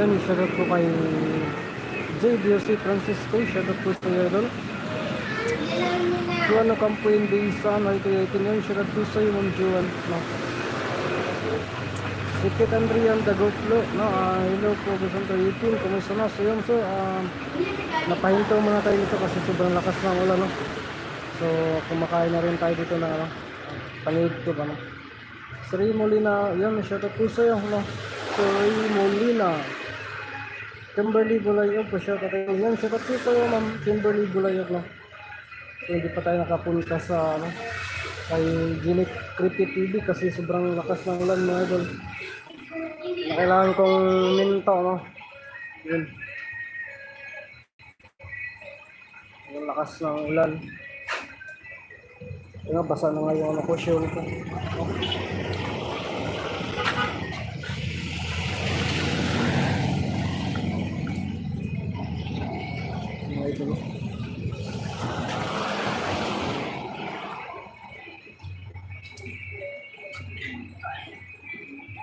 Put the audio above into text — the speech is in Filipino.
Yan, shoutout po kay JDOC Francisco. Shoutout po sa iyo, Idol. Juan Ocampo in Beisa, 1918 yan. Shoutout po sa iyo, Ma'am Juan. No. Si Kit Andrian Dagoplo, no, uh, hello po, Basanto 18. Kumusta na sa iyo, sir? Uh, ah, napahinto muna tayo dito kasi sobrang lakas ng ulan, no? So, kumakain na rin tayo dito na, ano, panigto ba, no? Sri Molina, yan, shoutout po sa iyo, no? Sri Molina. Kimberly Bulayog, po shoutout tayo. Yan, shoutout po sa iyo, ma'am, Kimberly Bulayog, no? So, hindi pa tayo nakapunta sa, ano, kay Ginit Creepy TV kasi sobrang lakas ng ulan, mga idol. Kailangan kong minto, no? Yun. Yung lakas ng ulan. Yung basa na nga yung ano ko, show ko.